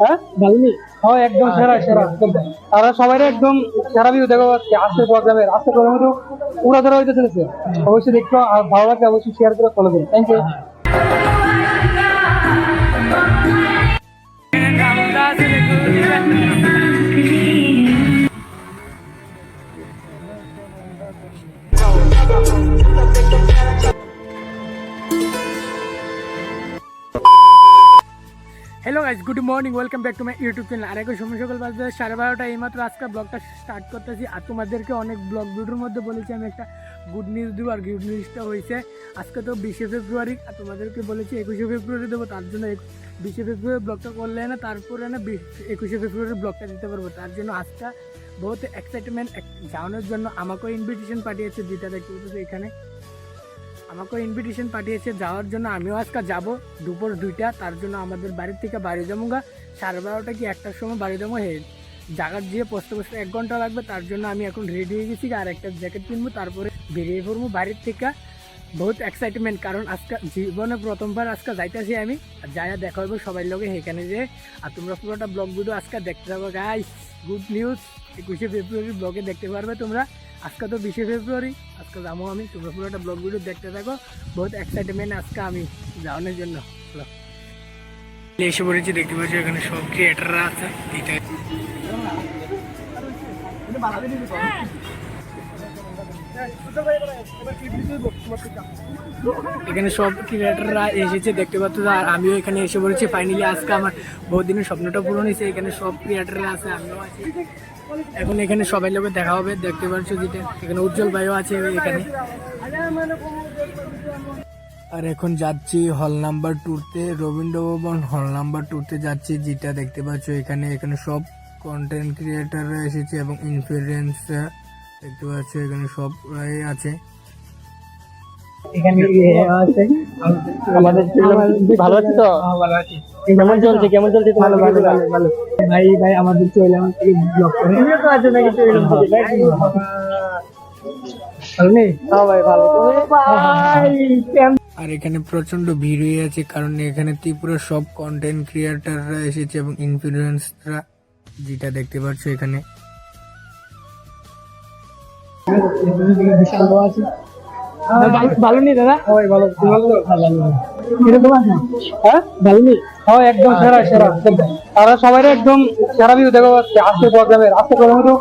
হ্যাঁ? ভালোনি? হ্যাঁ একদম সেরা সেরা। তারা সবাই একদম সেরা ভিউ দেখো আজকে আজকে প্রোগ্রামের আজকে প্রোগ্রামে তো উড়া ধরা হইতে চলেছে। অবশ্যই দেখো আর ভালো লাগলে অবশ্যই শেয়ার করে ফলো যাবে thank you good morning welcome back to my YouTube channel আর এখন সময় সকাল বাজে সাড়ে বারোটা এইমাত্র আজকে ব্লগটা স্টার্ট করতেছি। আর তোমাদেরকে অনেক ব্লগ ভিডিওর মধ্যে বলেছি, আমি একটা গুড নিউজ দেবো। আর গুড নিউজটা হয়েছে আজকে তো বিশে ফেব্রুয়ারি, আর তোমাদেরকে বলেছি একুশে ফেব্রুয়ারি দেবো, তার জন্য বিশে ফেব্রুয়ারি ব্লগটা করলে না, তারপরে না একুশে ফেব্রুয়ারি ব্লগটা দিতে পারব। তার জন্য আজকে বহুত এক্সাইটমেন্ট যাওয়ানোর জন্য আমাকেও ইনভিটেশন পাঠিয়েছে যেটা দেখতে এখানে। আমাকেও ইনভিটেশন পাঠিয়েছে, যাওয়ার জন্য আমিও আজকে যাব। দুপুর দুইটা, তার জন্য আমাদের বাড়ির থেকে বাড়ি যাব গা। সাড়ে বারোটা কি একটার সময় বাড়ি যাব হে? জায়গার দিয়ে বসতে বসতে এক ঘণ্টা লাগবে, তার জন্য আমি এখন রেডি হয়ে গেছি আর একটা জ্যাকেট কিনবো, তারপরে বেরিয়ে পড়ব বাড়ির থেকে। বহুত এক্সাইটমেন্ট কারণ আজকে জীবনে প্রথমবার আজকে যাইতেছি আমি, আর যাইয়া দেখা হইব সবাই লগে সেখানে যে। আর তোমরা পুরোটা ব্লগ ভিডিও আজকে দেখতে যাব গাইস গুড নিউজ একুশে ফেব্রুয়ারি ব্লগে দেখতে পারবে তোমরা। আজকে তো বিশে ফেব্রুয়ারি আজকে যাব আমি। তোমরা পুরোটা ব্লগ ভিডিও দেখতে থাকো। বহুত এক্সাইটমেন্ট আজকে আমি যাওয়ানোর জন্য। এসে পড়েছি দেখতে পাচ্ছি এখানে সব ক্রিয়েটাররা আছে। এইটা এখানে সব ক্রিয়েটাররা এসেছে দেখতে পাচ্ছ। আর আমিও এখানে এসে পড়েছি। ফাইনালি আজকে আমার বহুত দিনের স্বপ্নটা পূরণ হয়েছে। এখানে সব ক্রিয়েটাররা আছে আমিও আছি। এখন এখানে সবাই লোকের দেখা হবে দেখতে পাচ্ছ যেটা। এখানে উজ্জ্বল ভাইও আছে এখানে। আর এখন যাচ্ছি হল নাম্বার টুতে রবীন্দ্র ভবন হল নাম্বার টুতে যাচ্ছি যেটা দেখতে পাচ্ছ এখানে। এখানে সব কন্টেন্ট ক্রিয়েটাররা এসেছে এবং ইনফ্লুয়েন্স দেখতে পাচ্ছ এখানে সবাই আছে। এখানে আছে। আমাদের ভালো আছে তো? ভালো আছি। কেমন চলছে? কেমন চলছে ভালো ভালো ভালো ভালো। ভাই ভাই আমাদের চলে আমার থেকে ব্লগ করে। তুমিও তো আছো নাকি? ভালো নেই। হ্যাঁ ভাই ভালো। ভাই আর এখানে প্রচণ্ড ভিড় হয়ে আছে কারণ এখানে ত্রিপুরা সব কন্টেন্ট ক্রিয়েটাররা এসেছে এবং ইনফ্লুয়েন্সরা যেটা দেখতে পাচ্ছ এখানে। বিশাল ভালো নেই দাদা? ভাই ভালো ভালো। আছে? হ্যাঁ? হ্যাঁ একদম সেরা সেরা তারা সবাই একদম সেরা ভিউ দেখো আজকে আজকে প্রোগ্রামের আজকে প্রোগ্রামে তো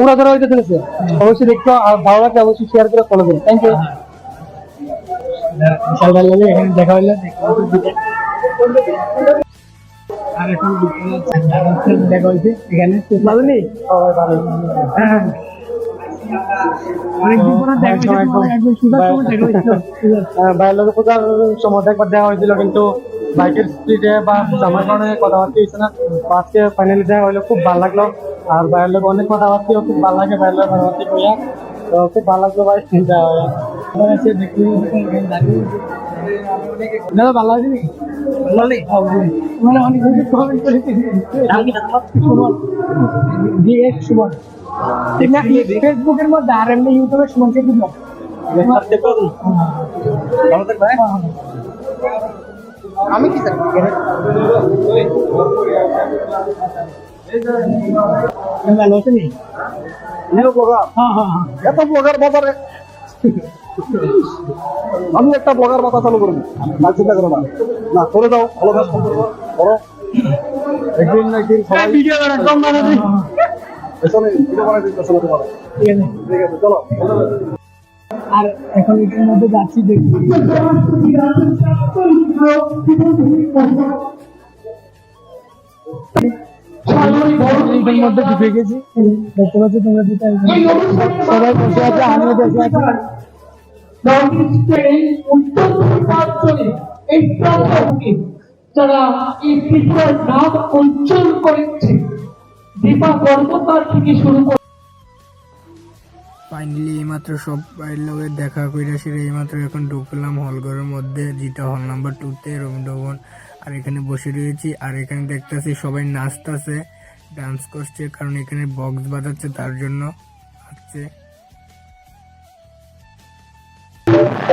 উড়া ধরা হইতে চলেছে। অবশ্যই দেখো আর ভালো লাগলে অবশ্যই শেয়ার করে ফলো করুন থ্যাংক ইউ বিশাল ভালো লাগে এখানে দেখা হইল আর এখন দেখা হয়েছে এখানে। ভালো নেই। ভাইয়ের লোকের পূজার সময় একবার দেখা হয়েছিল কিন্তু বাইকের স্পিডে বা জামার কারণে কথাবার্তা হয়েছে না। আজকে ফাইনালি দেখা হইল খুব ভালো লাগল। আর ভাইয়ের লোক অনেক কথাবার্তা খুব ভালো লাগে ভাইয়ের লোক কথাবার্তা কইয়া। তো খুব ভালো লাগল ভাই হয়ে দাদা ভালো আছে নাকি? ভালো নেই অনেক কমেন্ট করেছি। সুমন। ফেসবুকের মধ্যে আর এমনি ইউটিউবে সুমন ভালো থাকবে আমি কি ভালো আছে নি হ্যাঁ হ্যাঁ হ্যাঁ। এত ব্লগার বাজারে? আমি একটা ব্লগার মাথা চালু করব। না চিন্তা করো না। না করে দাও ভালো কাজ করো। একদিন একদিন সবাই ভিডিও ঠিক আছে। চলো। আর এখন এটার মধ্যে যাচ্ছি দেখি। এইটার মধ্যে ঢুকে গেছি দেখতে পাচ্ছি তোমরা দুটো সবাই বসে আছে আমিও বসে আছি। যারা এই ত্রিপুরার নাম উজ্জ্বল করেছে ফাইনালি এইমাত্র সব বাইরের লোকের দেখা কইরা সেরে এইমাত্র এখন ঢুকলাম হলঘরের মধ্যে, যেটা হল নাম্বার টুতে রবীন্দ্রভবন আর এখানে বসে রয়েছি, আর এখানে দেখতেছি সবাই নাচতেছে ডান্স করছে, কারণ এখানে বক্স বাজাচ্ছে তার জন্য। হচ্ছে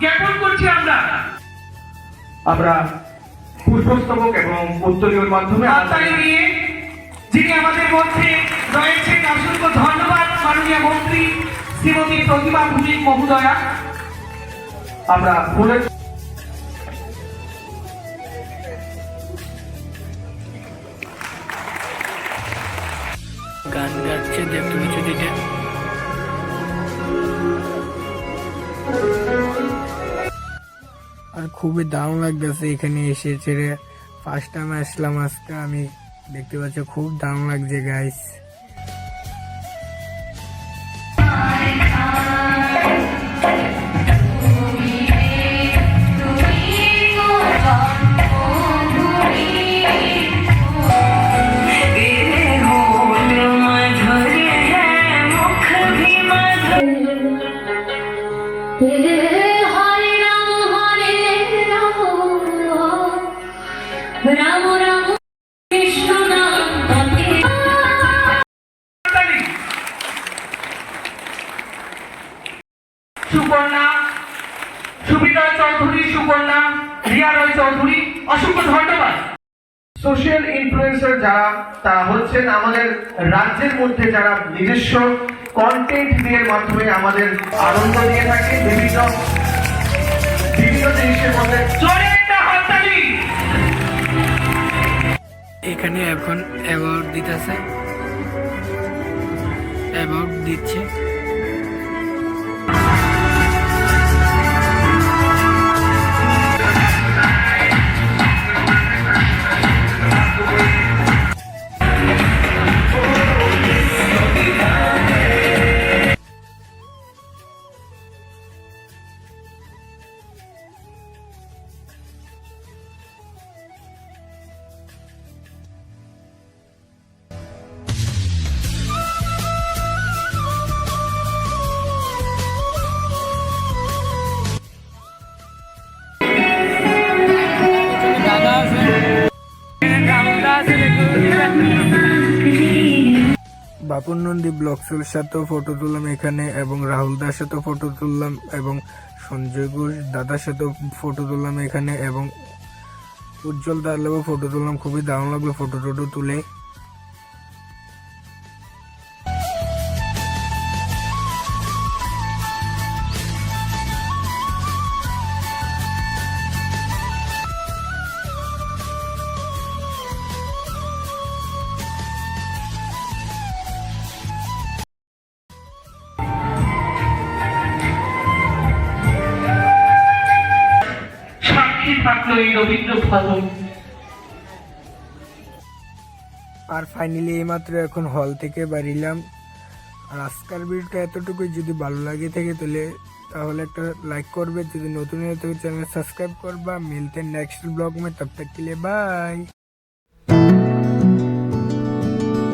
জ্ঞাপন করছি আমরা। আমরা পুষ্পস্তবক এবং উত্তরীয়র মাধ্যমে হাততালি নিয়ে যিনি আমাদের মধ্যে রয়েছেন অসংখ্য ধন্যবাদ মাননীয় মন্ত্রী শ্রীমতী প্রতিমা ভূমিক মহোদয়া। আমরা ফুলের খুবই দারুণ লাগতেছে এখানে এসে ছেড়ে। ফার্স্ট টাইম আসলাম আজকে, আমি দেখতে পাচ্ছি, খুব দারুণ লাগছে গাইস সুপর্ণা রিয়া রয় চৌধুরী অসংখ্য ধন্যবাদ। সোশ্যাল ইনফ্লুয়েন্সার যারা তারা হচ্ছেন আমাদের রাজ্যের মধ্যে যারা নিজস্ব কন্টেন্ট দিয়ে মাধ্যমে আমাদের আনন্দ দিয়ে থাকে বিভিন্ন বিভিন্ন জিনিসের মধ্যে এখানে এখন অ্যাওয়ার্ড দিতেছে। অ্যাওয়ার্ড দিচ্ছে। বাপুর নন্দী ব্লকসের সাথেও ফটো তুললাম এখানে এবং রাহুল দার সাথেও ফটো তুললাম এবং সঞ্জয় ঘোষ দাদার সাথেও ফটো তুললাম এখানে এবং উজ্জ্বল দার ফটো তুললাম। খুবই দারুণ লাগল ফটো টটো তুলে। আর ফাইনালি এইমাত্র এখন হল থেকে বাড়িলাম। আর আজকের ভিডিওটা এতটুকু যদি ভালো লাগে থাকে তাহলে তাহলে একটা লাইক করবে। যদি নতুন হয়ে তো চ্যানেল সাবস্ক্রাইব করবা। মিলতে নেক্সট ব্লগ মে তব তক কে লিয়ে বাই